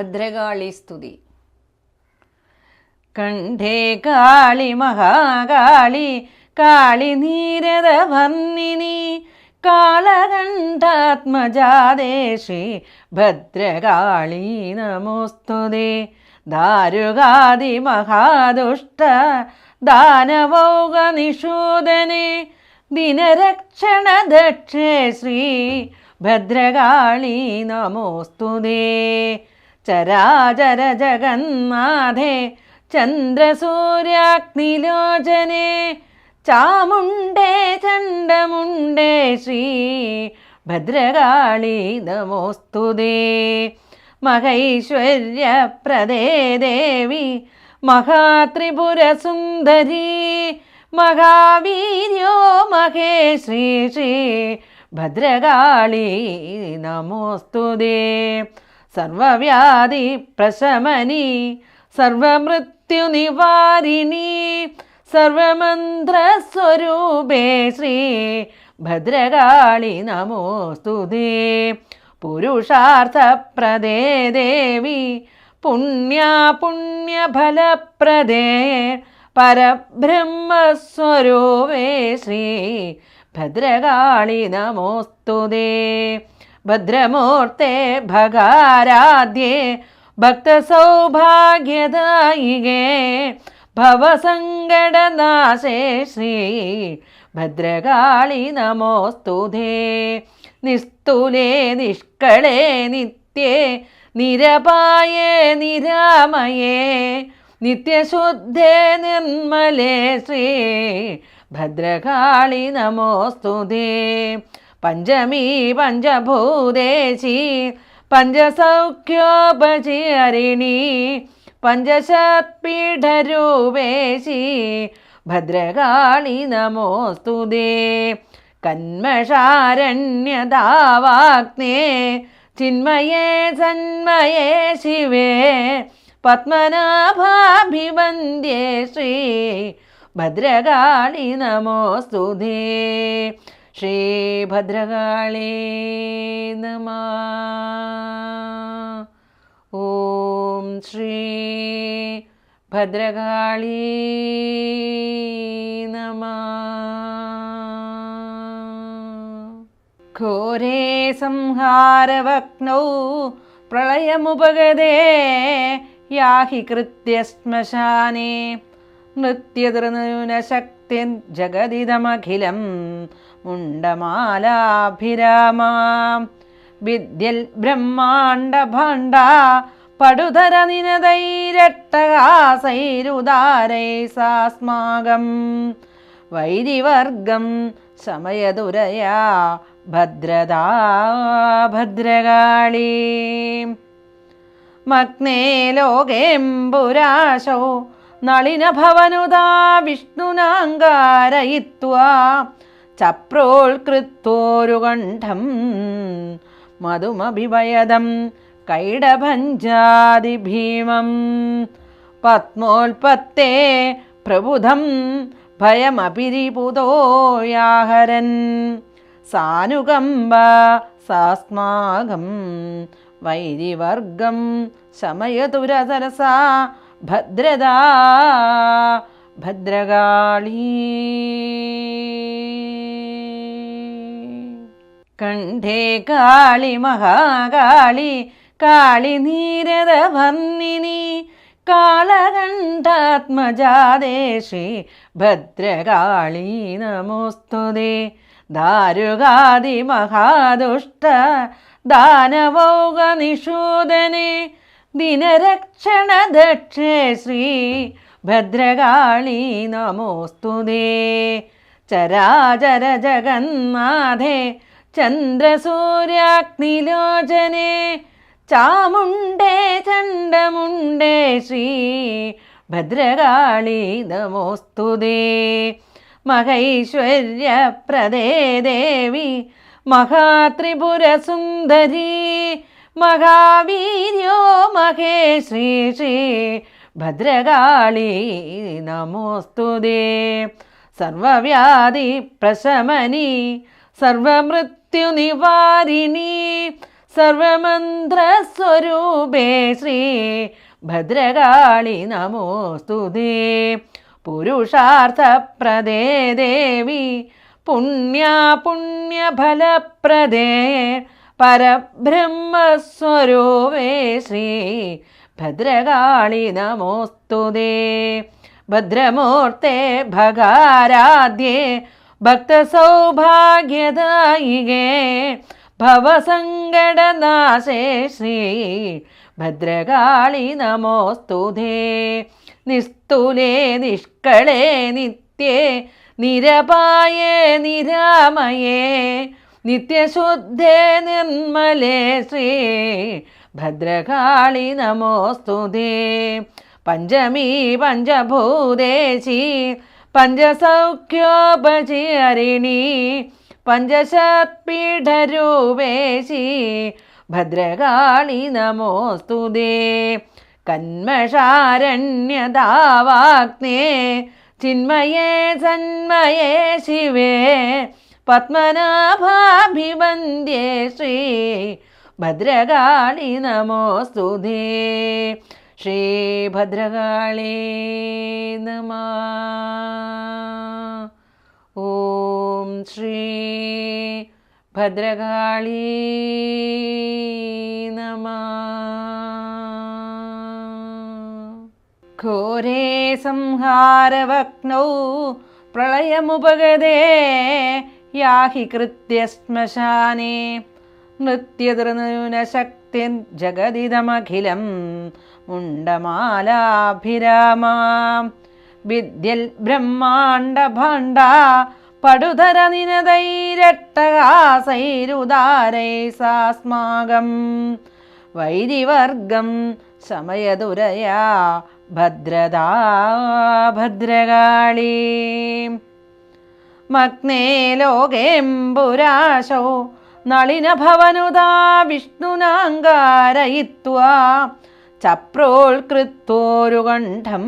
ഭദ്രകാളി സ്തുതി. കണ്ഠേ കാളി മഹാകാളി കാളി നീരത വർണിനി കാളകണ്ഠാത്മജാദേശി ഭദ്രകാളി നമോസ്തുതേ. ദാരുകാതി മഹാദുഷ്ട ദാനവൗക നിഷൂദനെ ദിനരക്ഷണ ദക്ഷേ ശ്രീ ഭദ്രകാളി നമോസ്തുതേ. ചരാചര ജഗന്നാഥേ ചന്ദ്രസൂര്യാഗ്നിലോചനെ ചാമുണ്ടേ ചണ്ഡമുണ്ടേ ശ്രീ ഭദ്രകാളി നമോസ്തുതേ മഹൈശ്വര്യപ്രദേ ദേവി മഹാത്രിപുരസുന്ദരീ മഹാവീര്യോ മഹേശ്രീ ശ്രീ ഭദ്രകാളി നമോസ്തുതേ സർവവ്യാധി പ്രശമനി സർവമൃത്യുനിവാരിണി സർവമന്ത്രസ്വരൂപേ ശ്രീ ഭദ്രകാളി നമോസ്തുതേ. പുരുഷാർത്ഥപ്രദേ ദേവി പുണ്യ പുണ്യഫലപ്രദേ പരബ്രഹ്മസ്വരൂപേ ശ്രീ ഭദ്രകാളി നമോസ്തുതേ. ഭദ്രമൂർത്തെ ഭഗാരാധ്യേ ഭക്തസൗഭാഗ്യദായികേ ഭവസങ്കടനാശേ ശ്രീ ഭദ്രകാളി നമോസ്തുതേ നിസ്തുലേ നിഷ്കളേ നിത്യേ നിരപായേ നിരാമയേ നിത്യശുദ്ധേ നിർമ്മലേ ശ്രീ ഭദ്രകാളി നമോസ്തുതേ പഞ്ചമീ പഞ്ചഭൂതേശി പഞ്ചസൗഖ്യോപചാരിണി പഞ്ചശത്പീഠരൂപേശി ഭദ്രകാളി നമോസ്തുതേ കന്മഷാരണ്യതാവാഗ്നേ ചിന്മയേ സന്മയേ ശിവേ പത്മനാഭാഭിവന്ദ്യേ ശ്രീ ഭദ്രകാളി श्रीभद्रकाळे नमः। ॐ श्री भद्रकाळी नमः। घोरे संहारवक्नौ प्रलयमुपगदे याहि कृत्य श्मशाने नृत्यतृनू നൃത്യതൃനശക്തിൻ ജഗതിതമഖിലം മുണ്ടമാലാഭിരാമാം. വിദ്യൽ ബ്രഹ്മാണ്ട ഭാണ്ഡ പടുതര നിനതൈരട്ടകാസൈരുദാരൈ സാസ്മാകം. വൈരിവർഗം സമയദുരയാ ഭദ്രതാ ഭദ്രകാളീ. മഗ്നേ ലോകേംബുരാശോ നളിനഭവനുതാ വിഷ്ണുനാങ്കാരയിത്വാ. ചപ്രോൽകൃത്തോരുകണ്ഠം മധുമഭിവയദം കൈഡഭഞ്ജാതിഭീമം പത്മോൽപത്തേ പ്രബുധം ഭയമപിരിപുതോയാഹരൻ സാനുകമ്പ സാസ്മാകം വൈരിവർഗം ശമയതുരസരസാ ഭദ്രതാ ഭദ്രകാളി. കണ്ഠേ കാളി മഹാകാളി കാളി നീരത വർണിനി. കാളകണ്ഠാത്മജാദേശി ഭദ്രകാളി നമോസ്തുതേ. ദാരുകാതി മഹാദുഷ്ട ദാനവൗക നിഷൂദനെ ദിനരക്ഷണ ദക്ഷേ ശ്രീ ഭദ്രകാളി നമോസ്തുതേ ചരാചര ജഗന്നാഥേ ചന്ദ്രസൂര്യാഗ്നിലോചനെ. ചാമുണ്ടേ ചണ്ഡമുണ്ടേ ശ്രീ ഭദ്രകാളി നമോസ്തുതേ മഹൈശ്വര്യപ്രദേ ദേവി മഹാത്രിപുരസുന്ദരീ. മഹാവീര്യോ മഹേശ്രീ ശ്രീ ഭദ്രകാളി നമോസ്തുതേ സർവവ്യാധി പ്രശമനി സർവമൃത്യുനിവാരിണി സർവമന്ത്രസ്വരൂപേ ശ്രീ ഭദ്രകാളി നമോസ്തുതേ പുരുഷാർത്ഥപ്രദേ ദേവി പുണ്യാ പുണ്യഫലപ്രദേ പരബ്രഹ്മസ്വരൂപേ ശ്രീ ഭദ്രകാളി നമോസ്തുതേ ഭദ്രമൂർത്തേ ഭഗാരാധ്യേ ഭക്തസൗഭാഗ്യദായികേ ഭവസങ്കടനാശേ ശ്രീ ഭദ്രകാളി നമോസ്തുതേ നിസ്തുലേ നിഷ്കളേ നിത്യേ നിരപായേ നിരാമയേ നിത്യശുദ്ധേ നിർമ്മലേ ശ്രീ ഭദ്രകാളി നമോസ്തുതേ. പഞ്ചമീ പഞ്ചഭൂതേശി പഞ്ചസൗഖ്യോപചരിണി പഞ്ചശത്പീഠരൂപേശി ഭദ്രകാളി നമോസ്തുതേ. കന്മഷാരണ്യതാവാഗ്നേ ചിന്മയേ സന്മയേ ശിവേ पद्मनाभाभिवन्द्ये श्री भद्रकाळि नमोऽस्तु दे श्रीभद्रकाळे नमः। ॐ श्री भद्रकाळी नमः। घोरे संहारवक्नौ प्रलयमुपगदे യാഹി കൃത്യശ്മശാനേ നൃത്യതൃനശക്തി ജഗതിദമഖിലം മുണ്ടമാലാഭിരാമാം. വിദ്യൽ ബ്രഹ്മാണ്ഡഭാണ്ഡ പടുതര നിനതൈരട്ടകാസൈരുദാരൈ സാസ്മാകം. വൈരിവർഗം ശമയതുരയാ ഭദ്രദാ ഭദ്രകാളീ. മഗ്നേ ലോകേംബുരാശോ നളിനഭവനുതാ വിഷ്ണുനാങ്കാരയിത്വാ ചപ്രോൽകൃത്തോരുകണ്ഠം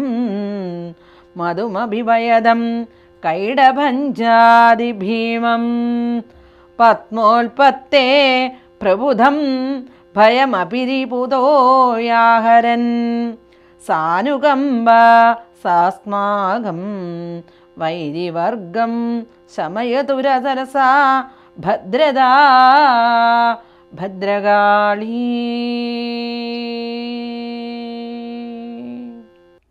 മധുമഭിവയദം കൈഡഭഞ്ജാതിഭീമം പത്മോൽപത്തേ പ്രബുധം ഭയമപിരിപുതോയാഹരൻ സാനുകമ്പ സാസ്മാകം വൈരിവർഗം ശമയതുരതരസാ ഭദ്രതാ ഭദ്രകാളീ.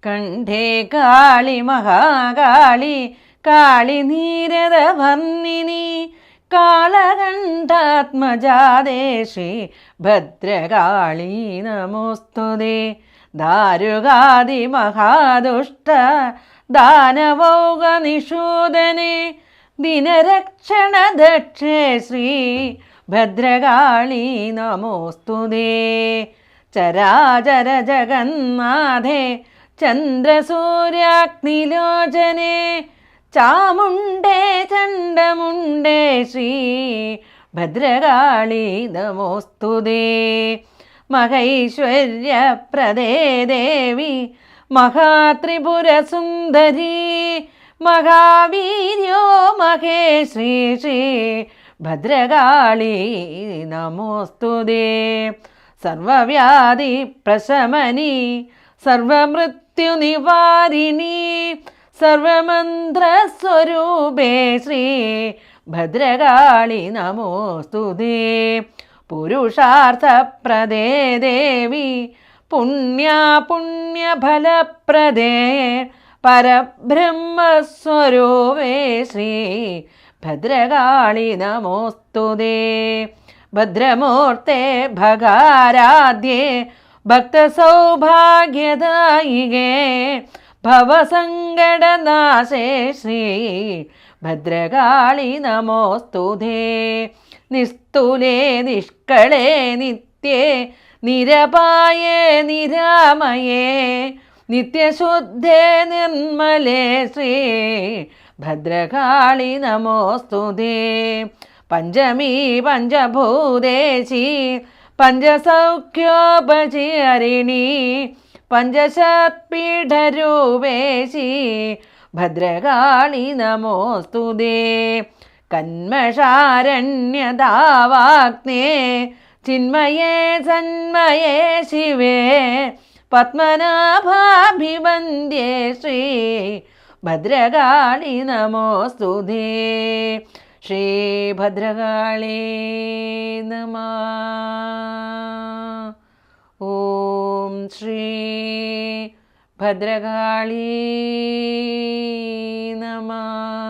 കണ്ഠേ കാളി മഹാകാളി കാളി നീരത വന്നിനി കാളകണ്ഠാത്മജാദേശി ഭദ്രകാളി നമോസ്തുതേ. ദാരുകാതി മഹാദുഷ്ട ദാനവൗക നിഷൂദനെ ദിനരക്ഷണ ദക്ഷേ ശ്രീ ഭദ്രകാളി നമോസ്തുതേ ചരാചര ജഗന്നാഥേ ചന്ദ്രസൂര്യാഗ്നിലോചനെ ചാമുണ്ടേ ചണ്ടമുണ്ടേ ശ്രീ ഭദ്രകാളി നമോസ്തുതേ മഹൈശ്വര്യപ്രദേ ദേവി മഹാത്രിപുരസുന്ദരീ മഹാവീര്യോ മഹേശ്രീ ശ്രീ ഭദ്രകാളി നമോസ്തുതേ സർവവ്യാധി പ്രശമനി സർവമൃത്യുനിവാരിണി സർവമന്ത്രസ്വരൂപേ ശ്രീ ഭദ്രകാളി നമോസ്തുതേ പുരുഷാർത്ഥപ്രദേ ദേവി പുണ്യാ പുണ്യഫലപ്രദേ പരബ്രഹ്മസ്വരൂപേ ശ്രീ ഭദ്രകാളി നമോസ്തുതേ ഭദ്രമൂർത്തേ ഭഗാരാധ്യേ ഭക്തസൗഭാഗ്യദായികേ ഭവസങ്കടനാശേ ശ്രീ ഭദ്രകാളി നമോസ്തുതേ നിസ്തുലേ നിഷ്കളേ നിത്യേ നിരപായേ നിരാമയേ നിത്യശുദ്ധേ നിർമ്മലേ ശ്രീ ഭദ്രകാളി നമോസ്തുതേ. പഞ്ചമീ പഞ്ചഭൂതേശി പഞ്ചസൗഖ്യോപചരിണി പഞ്ചശത്പീഠരൂപേശി ഭദ്രകാളി നമോസ്തുതേ. चिन्मये जन्मये शिवे पद्मनाभाभिवन्द्ये श्री भद्रकाळि नमोऽस्तु दे। श्रीभद्रकाळे नमः। ॐ श्री भद्रकाळी नमः।